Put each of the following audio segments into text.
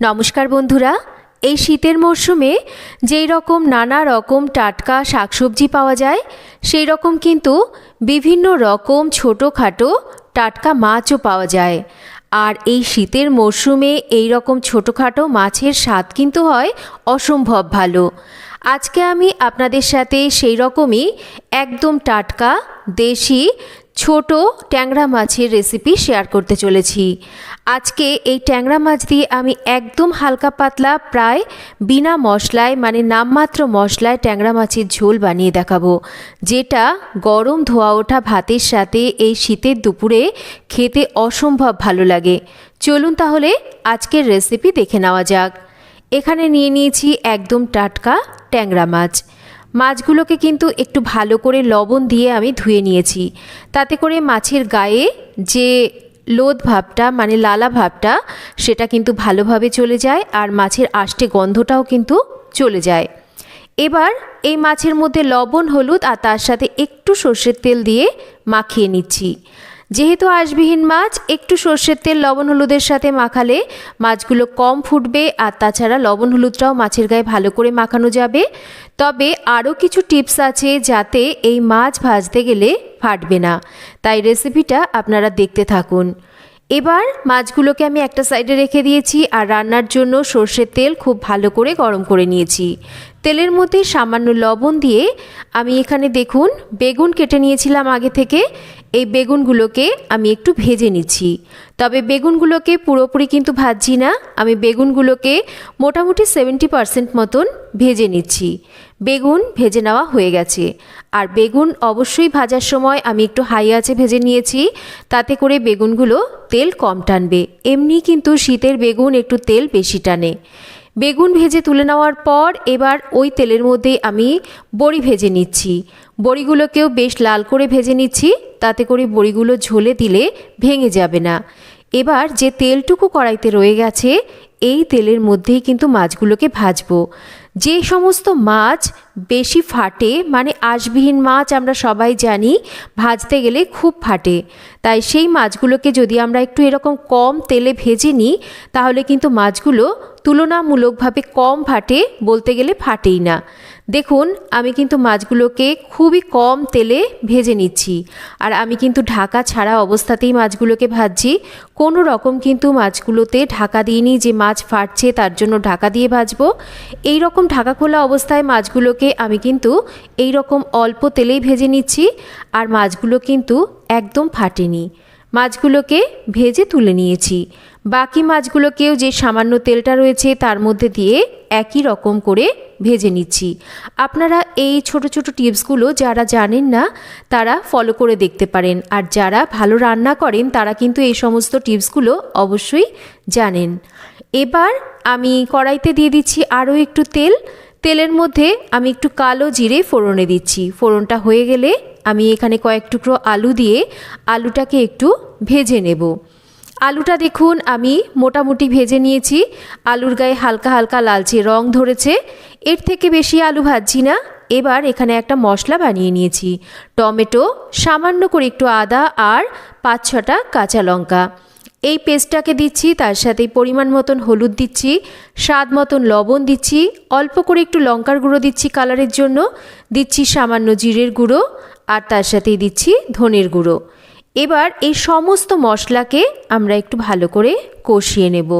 নমস্কার বন্ধুরা, এই শীতের মরশুমে যেই রকম নানা রকম টাটকা শাকসবজি পাওয়া যায়, সেই রকম কিন্তু বিভিন্ন রকম ছোটোখাটো টাটকা মাছও পাওয়া যায়। আর এই শীতের মরশুমে এই রকম ছোটোখাটো মাছের স্বাদ কিন্তু হয় অসম্ভব ভালো। আজকে আমি আপনাদের সাথে সেই রকমই একদম টাটকা দেশি ছোট ট্যাংরা মাছের রেসিপি শেয়ার করতে চলেছি। আজকে এই ট্যাংরা মাছ দিয়ে আমি একদম হালকা পাতলা, প্রায় বিনা মশলায় মানে নামমাত্র মশলায় ট্যাংরা মাছের ঝোল বানিয়ে দেখাবো, যেটা গরম ধোয়া ওঠা ভাতের সাথে এই শীতের দুপুরে খেতে অসম্ভব ভালো লাগে। চলুন তাহলে আজকের রেসিপি দেখে নেওয়া যাক। এখানে নিয়ে নিয়েছি একদম টাটকা ট্যাংরা মাছ। মাছগুলোকে কিন্তু একটু ভালো করে লবণ দিয়ে আমি ধুয়ে নিয়েছি। তাতে করে মাছের গায়ে যে লোদ ভাবটা মানে লালা ভাবটা, সেটা কিন্তু ভালোভাবে চলে যায় আর মাছের আষ্টে গন্ধটাও কিন্তু চলে যায়। এবার এই মাছের মধ্যে লবণ, হলুদ আর তার সাথে একটু সর্ষের তেল দিয়ে মাখিয়ে নিচ্ছি। যেহেতু আঁশবিহীন মাছ, একটু সর্ষের তেল, লবণ হলুদের সাথে মাখালে মাছগুলো কম ফুটবে আর তাছাড়া লবণ হলুদটাও মাছের গায়ে ভালো করে মাখানো যাবে। তবে আরও কিছু টিপস আছে যাতে এই মাছ ভাজতে গেলে ফাটবে না। তাই রেসিপিটা আপনারা দেখতে থাকুন। এবার মাছগুলোকে আমি একটা সাইডে রেখে দিয়েছি আর রান্নার জন্য সর্ষের তেল খুব ভালো করে গরম করে নিয়েছি। তেলের মধ্যে সামান্য লবণ দিয়ে আমি এখানে দেখুন, বেগুন কেটে নিয়েছিলাম আগে থেকে। এই বেগুনগুলোকে আমি একটু ভেজে নিচ্ছি। তবে বেগুনগুলোকে পুরোপুরি কিন্তু ভাজছি না। আমি বেগুনগুলোকে মোটামুটি সেভেন্টি পারসেন্ট মতন ভেজে নিচ্ছি। বেগুন ভেজে নেওয়া হয়ে গেছে। আর বেগুন অবশ্যই ভাজার সময় আমি একটু হাই আছে ভেজে নিয়েছি। তাতে করে বেগুনগুলো তেল কম টানবে। এমনি কিন্তু শীতের বেগুন একটু তেল বেশি টানে। বেগুন ভেজে তুলে নেওয়ার পর এবার ওই তেলের মধ্যে আমি বড়ি ভেজে নিচ্ছি। বড়িগুলোকেও বেশ লাল করে ভেজে নিচ্ছি, তাতে করে বড়িগুলো ঝোলে দিলে ভেঙে যাবে না। এবার যে তেলটুকু কড়াইতে রয়ে গেছে, এই তেলের মধ্যেই কিন্তু মাছগুলোকে ভাজবো। যে সমস্ত মাছ বেশি ফাটে মানে আঁশবিহীন মাছ আমরা সবাই জানি, ভাজতে গেলে খুব ফাটে। তাই সেই মাছগুলোকে যদি আমরা একটু এরকম কম তেলে ভেজে নিই, তাহলে কিন্তু মাছগুলো তুলনামূলকভাবে কম ফাটে বলতে গেলে ফাটেই না। দেখুন, আমি কিন্তু মাছগুলোকে খুবই কম তেলে ভেজে নিচ্ছি। আর আমি কিন্তু ঢাকা ছাড়া অবস্থাতেই মাছগুলোকে ভাজছি। কোনো রকম কিন্তু মাছগুলোতে ঢাকা দিইনি যে মাছ ফাটছে, তার জন্য ঢাকা দিয়ে ভাজবো। এই রকম ঢাকা খোলা অবস্থায় মাছগুলোকে আমি কিন্তু এই রকম অল্প তেলেই ভেজে নিচ্ছি। আর মাছগুলো কিন্তু একদম ফাটেনি। মাছগুলোকে ভেজে তুলে নিয়েছি। বাকি মাছগুলোকেও যে সামান্য তেলটা রয়েছে তার মধ্যে দিয়ে একই রকম করে ভেজে নিচ্ছি। আপনারা এই ছোট ছোট টিপসগুলো যারা জানেন না, তারা ফলো করে দেখতে পারেন। আর যারা ভালো রান্না করেন, তারা কিন্তু এই সমস্ত টিপসগুলো অবশ্যই জানেন। এবার আমি কড়াইতে দিয়ে দিচ্ছি আরও একটু তেল। তেলের মধ্যে আমি একটু কালো জিরে ফোড়নে দিচ্ছি। ফোড়নটা হয়ে গেলে আমি এখানে কয়েক টুকরো আলু দিয়ে আলুটাকে একটু ভেজে নেব। আলুটা দেখুন, আমি মোটামুটি ভেজে নিয়েছি। আলুর গায়ে হালকা হালকা লালচে রং ধরেছে। এর থেকে বেশি আলু ভাজছি না। এবার এখানে একটা মশলা বানিয়ে নিয়েছি। টমেটো, সামান্য করে একটু আদা আর পাঁচ ছটা কাঁচা লঙ্কা। এই পেস্টটাকে দিচ্ছি, তার সাথে পরিমাণ মতন হলুদ দিচ্ছি, স্বাদ মতন লবণ দিচ্ছি, অল্প করে একটু লঙ্কার গুঁড়ো দিচ্ছি কালারের জন্য। দিচ্ছি সামান্য জিরের গুঁড়ো আর তার সাথেই দিচ্ছি ধনের গুঁড়ো। এবার এই সমস্ত মশলাকে আমরা একটু ভালো করে কষিয়ে নেব।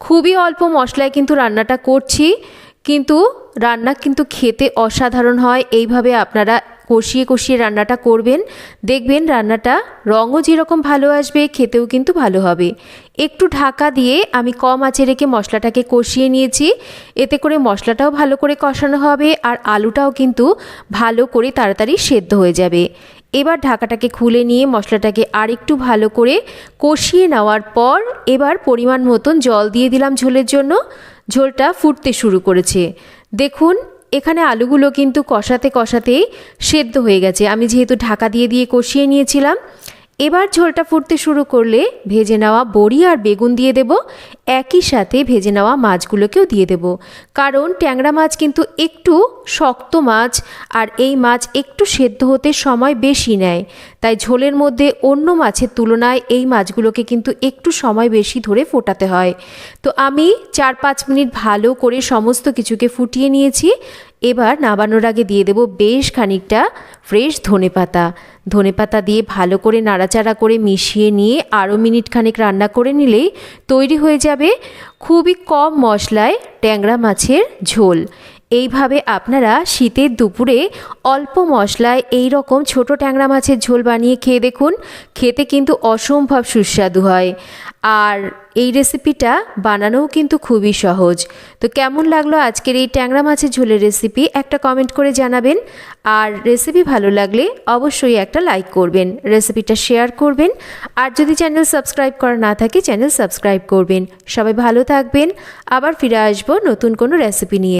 খুবই অল্প মশলায় কিন্তু রান্নাটা করছি, কিন্তু রান্না কিন্তু খেতে অসাধারণ হয়। এইভাবে আপনারা কষিয়ে কষিয়ে রান্নাটা করবেন। দেখবেন রান্নাটা রঙও যেরকম ভালো আসবে, খেতেও কিন্তু ভালো হবে। একটু ঢাকা দিয়ে আমি কম আঁচে রেখে মশলাটাকে কষিয়ে নিয়েছি। এতে করে মশলাটাও ভালো করে কষানো হবে আর আলুটাও কিন্তু ভালো করে তাড়াতাড়ি সেদ্ধ হয়ে যাবে। এবার ঢাকাটাকে খুলে নিয়ে মশলাটাকে আরেকটু ভালো করে কষিয়ে নেওয়ার পর এবার পরিমাণ মতন জল দিয়ে দিলাম ঝোলের জন্য। ঝোলটা ফুটতে শুরু করেছে। দেখুন, এখানে আলুগুলো কিন্তু কষাতে কষাতেই সেদ্ধ হয়ে গেছে। আমি যেহেতু ঢাকা দিয়ে দিয়ে কষিয়ে নিয়েছিলাম এবার ঝোলটা ফুটতে শুরু করলে ভেজে নেওয়া বড়ি আর বেগুন দিয়ে দেব। একই সাথে ভেজে নেওয়া মাছগুলোকেও দিয়ে দেব। কারণ ট্যাংরা মাছ কিন্তু একটু শক্ত মাছ আর এই মাছ একটু সেদ্ধ হতে সময় বেশি নেয়। তাই ঝোলের মধ্যে অন্য মাছের তুলনায় এই মাছগুলোকে কিন্তু একটু সময় বেশি ধরে ফোটাতে হয়। তো আমি চার পাঁচ মিনিট ভালো করে সমস্ত কিছুকে ফুটিয়ে নিয়েছি। এবার নাবানোর আগে দিয়ে দেব বেশ খানিকটা ফ্রেশ ধনে পাতা ধনে পাতা দিয়ে ভালো করে নাড়াচাড়া করে মিশিয়ে নিয়ে আরও মিনিট খানিক রান্না করে নিলেই তৈরি হয়ে যাবে খুবই কম মশলায় ট্যাংরা মাছের ঝোল। এইভাবে আপনারা শীতের দুপুরে অল্প মশলায় এই রকম ছোট ট্যাংরা মাছের ঝোল বানিয়ে খেয়ে দেখুন। খেতে কিন্তু অসম্ভব সুস্বাদু হয়। আর এই রেসিপিটা বানানোও কিন্তু খুবই সহজ। তো কেমন লাগল আজকের এই ট্যাংরা মাছের ঝোলের রেসিপি? একটা কমেন্ট করে জানাবেন। আর রেসিপি ভালো লাগলে অবশ্যই একটা লাইক করবেন, রেসিপিটা শেয়ার করবেন। আর যদি চ্যানেল সাবস্ক্রাইব করা না থাকে, চ্যানেল সাবস্ক্রাইব করবেন। সবাই ভালো থাকবেন। আবার ফিরে আসব নতুন কোনো রেসিপি নিয়ে।